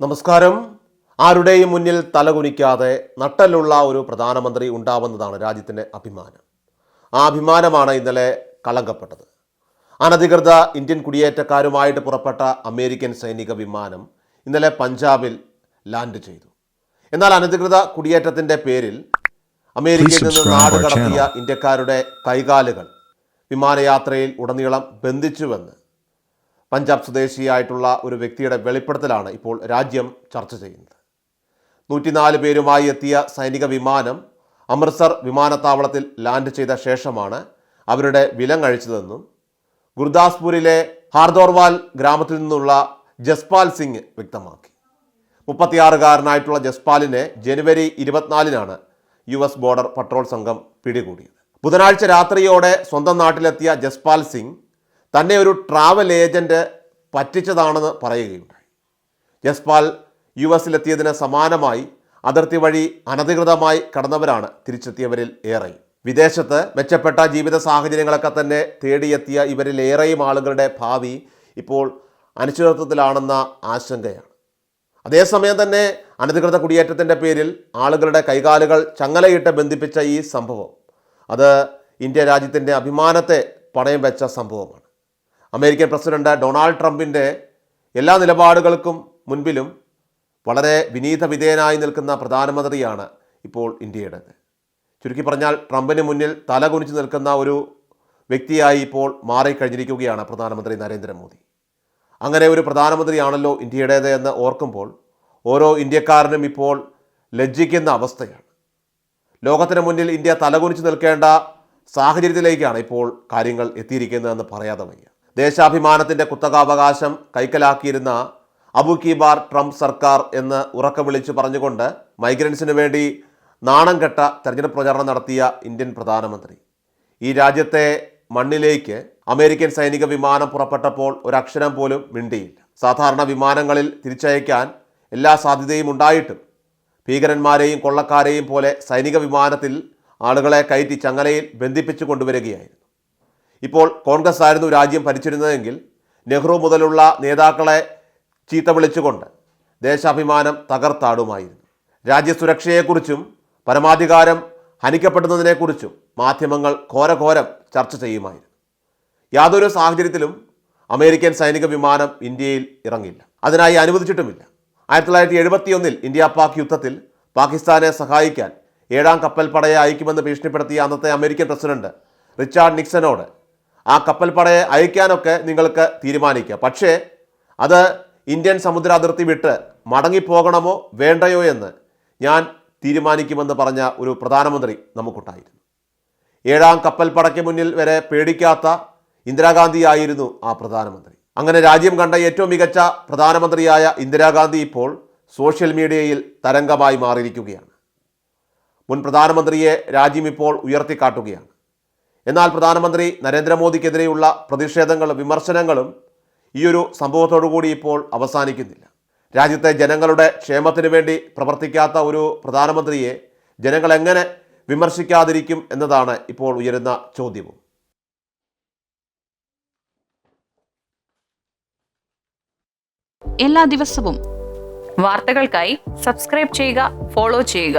നമസ്കാരം. ആരുടെയും മുന്നിൽ തലകുനിക്കാതെ നട്ടലുള്ള ഒരു പ്രധാനമന്ത്രി ഉണ്ടാവുന്നതാണ് രാജ്യത്തിന്റെ അഭിമാനം. ആ അഭിമാനമാണ് ഇന്നലെ കളങ്കപ്പെട്ടത് അനധികൃത ഇന്ത്യൻ കുടിയേറ്റക്കാരുമായിട്ട് പുറപ്പെട്ട അമേരിക്കൻ സൈനിക വിമാനം ഇന്നലെ പഞ്ചാബിൽ ലാൻഡ് ചെയ്തു. എന്നാൽ അനധികൃത കുടിയേറ്റത്തിന്റെ പേരിൽ അമേരിക്കയിൽ നിന്ന് നാട് കടത്തിയ ഇന്ത്യക്കാരുടെ കൈകാലുകൾ വിമാനയാത്രയിൽ ഉടനീളം ബന്ധിച്ചുവെന്ന് പഞ്ചാബ് സ്വദേശിയായിട്ടുള്ള ഒരു വ്യക്തിയുടെ വെളിപ്പെടുത്തലാണ് ഇപ്പോൾ രാജ്യം ചർച്ച ചെയ്യുന്നത്. നൂറ്റിനാല് പേരുമായി എത്തിയ സൈനിക വിമാനം അമൃത്സർ വിമാനത്താവളത്തിൽ ലാൻഡ് ചെയ്ത ശേഷമാണ് അവരുടെ വിലങ്ങഴിച്ചതെന്നും ഗുർദാസ്പൂരിലെ ഹാർദോർവാൽ ഗ്രാമത്തിൽ നിന്നുള്ള ജസ്പാൽ സിംഗ് വ്യക്തമാക്കി. മുപ്പത്തിയാറുകാരനായിട്ടുള്ള ജസ്പാലിനെ ജനുവരി ഇരുപത്തിനാലിനാണ് യു എസ് ബോർഡർ പട്രോൾ സംഘം പിടികൂടിയത്. ബുധനാഴ്ച രാത്രിയോടെ സ്വന്തം നാട്ടിലെത്തിയ ജസ്പാൽ സിംഗ് തന്നെ ഒരു ട്രാവൽ ഏജന്റ് പറ്റിച്ചതാണെന്ന് പറയുകയുണ്ടായി. ജസ്പാൽ യു എസിലെത്തിയതിന് സമാനമായി അതിർത്തി വഴി അനധികൃതമായി കടന്നവരാണ് തിരിച്ചെത്തിയവരിൽ ഏറെ. വിദേശത്ത് മെച്ചപ്പെട്ട ജീവിത സാഹചര്യങ്ങളൊക്കെ തന്നെ തേടിയെത്തിയ ഇവരിൽ ഏറെയും ആളുകളുടെ ഭാവി ഇപ്പോൾ അനിശ്ചിതത്വത്തിലാണെന്ന ആശങ്കയാണ്. അതേസമയം തന്നെ അനധികൃത കുടിയേറ്റത്തിന്റെ പേരിൽ ആളുകളുടെ കൈകാലുകൾ ചങ്ങലയിട്ട് ബന്ധിപ്പിച്ച ഈ സംഭവം അത് ഇന്ത്യ രാജ്യത്തിന്റെ അഭിമാനത്തെ പണയം വെച്ച സംഭവമാണ്. അമേരിക്കൻ പ്രസിഡന്റ് ഡൊണാൾഡ് ട്രംപിന്റെ എല്ലാ നിലപാടുകൾക്കും മുൻപിലും വളരെ വിനീത വിധേയനായി നിൽക്കുന്ന പ്രധാനമന്ത്രിയാണ് ഇപ്പോൾ ഇന്ത്യയുടെ. ചുരുക്കി പറഞ്ഞാൽ ട്രംപിന് മുന്നിൽ തലകുനിച്ച് നിൽക്കുന്ന ഒരു വ്യക്തിയായി ഇപ്പോൾ മാറിക്കഴിഞ്ഞിരിക്കുകയാണ് പ്രധാനമന്ത്രി നരേന്ദ്രമോദി. അങ്ങനെ ഒരു പ്രധാനമന്ത്രിയാണല്ലോ ഇന്ത്യയുടേത് എന്ന് ഓർക്കുമ്പോൾ ഓരോ ഇന്ത്യക്കാരനും ഇപ്പോൾ ലജ്ജിക്കുന്ന അവസ്ഥയാണ്. ലോകത്തിന് മുന്നിൽ ഇന്ത്യ തലകുനിച്ച് നിൽക്കേണ്ട സാഹചര്യത്തിലേക്കാണ് ഇപ്പോൾ കാര്യങ്ങൾ എത്തിയിരിക്കുന്നതെന്ന് പറയാതെ വയ്യ. ദേശാഭിമാനത്തിന്റെ കുത്തകാവകാശം കൈക്കലാക്കിയിരുന്ന അബു കീബാർ ട്രംപ് സർക്കാർ എന്ന് ഉറക്കം വിളിച്ചു പറഞ്ഞുകൊണ്ട് മൈഗ്രൻസിന് വേണ്ടി നാണം കെട്ട തെരഞ്ഞെടുപ്പ് പ്രചാരണം നടത്തിയ ഇന്ത്യൻ പ്രധാനമന്ത്രി. ഈ രാജ്യത്തെ മണ്ണിലേക്ക് അമേരിക്കൻ സൈനിക വിമാനം പുറപ്പെട്ടപ്പോൾ ഒരക്ഷരം പോലും മിണ്ടിയില്ല. സാധാരണ വിമാനങ്ങളിൽ തിരിച്ചയക്കാൻ എല്ലാ സാധ്യതയും ഉണ്ടായിട്ടും ഭീകരന്മാരെയും കൊള്ളക്കാരെയും പോലെ സൈനിക വിമാനത്തിൽ ആളുകളെ കയറ്റി ചങ്ങലയിൽ ബന്ധിപ്പിച്ചു കൊണ്ടുവരികയായിരുന്നു. ഇപ്പോൾ കോൺഗ്രസ് ആയിരുന്നു രാജ്യം ഭരിച്ചിരുന്നതെങ്കിൽ നെഹ്റു മുതലുള്ള നേതാക്കളെ ചീത്ത വിളിച്ചുകൊണ്ട് ദേശാഭിമാനം തകർത്താടുമായിരുന്നു. രാജ്യസുരക്ഷയെക്കുറിച്ചും പരമാധികാരം ഹനിക്കപ്പെടുന്നതിനെക്കുറിച്ചും മാധ്യമങ്ങൾ ഘോരഘോരം ചർച്ച ചെയ്യുമായിരുന്നു. യാതൊരു സാഹചര്യത്തിലും അമേരിക്കൻ സൈനിക വിമാനം ഇന്ത്യയിൽ ഇറങ്ങില്ല. അതിനായി അനുവദിച്ചിട്ടുമില്ല. ആയിരത്തി തൊള്ളായിരത്തി എഴുപത്തിയൊന്നിൽ ഇന്ത്യ പാക് യുദ്ധത്തിൽ പാകിസ്ഥാനെ സഹായിക്കാൻ ഏഴാം കപ്പൽപ്പടയെ അയക്കുമെന്ന് ഭീഷണിപ്പെടുത്തിയ അന്നത്തെ അമേരിക്കൻ പ്രസിഡന്റ് റിച്ചാർഡ് നിക്സനോട് ആ കപ്പൽപ്പടയെ അയക്കാനൊക്കെ നിങ്ങൾക്ക് തീരുമാനിക്കാം. പക്ഷേ അത് ഇന്ത്യൻ സമുദ്ര അതിർത്തി വിട്ട് മടങ്ങിപ്പോകണമോ വേണ്ടയോ എന്ന് ഞാൻ തീരുമാനിക്കുമെന്ന് പറഞ്ഞ ഒരു പ്രധാനമന്ത്രി നമുക്കുണ്ടായിരുന്നു. ഏഴാം കപ്പൽപ്പടയ്ക്ക് മുന്നിൽ വരെ പേടിക്കാത്ത ഇന്ദിരാഗാന്ധി ആയിരുന്നു ആ പ്രധാനമന്ത്രി. അങ്ങനെ രാജ്യം കണ്ട ഏറ്റവും മികച്ച പ്രധാനമന്ത്രിയായ ഇന്ദിരാഗാന്ധി ഇപ്പോൾ സോഷ്യൽ മീഡിയയിൽ തരംഗമായി മാറിയിരിക്കുകയാണ്. മുൻ പ്രധാനമന്ത്രിയെ രാജ്യം ഇപ്പോൾ ഉയർത്തിക്കാട്ടുകയാണ്. എന്നാൽ പ്രധാനമന്ത്രി നരേന്ദ്രമോദിക്കെതിരെയുള്ള പ്രതിഷേധങ്ങളും വിമർശനങ്ങളും ഈ ഒരു സംഭവത്തോടുകൂടി ഇപ്പോൾ അവസാനിക്കുന്നില്ല. രാജ്യത്തെ ജനങ്ങളുടെ ക്ഷേമത്തിനു വേണ്ടി പ്രവർത്തിക്കാത്ത ഒരു പ്രധാനമന്ത്രിയെ ജനങ്ങൾ എങ്ങനെ വിമർശിക്കാതിരിക്കും എന്നതാണ് ഇപ്പോൾ ഉയരുന്ന ചോദ്യവും. എല്ലാ ദിവസവും വാർത്തകൾക്കായി സബ്സ്ക്രൈബ് ചെയ്യുക ഫോളോ ചെയ്യുക.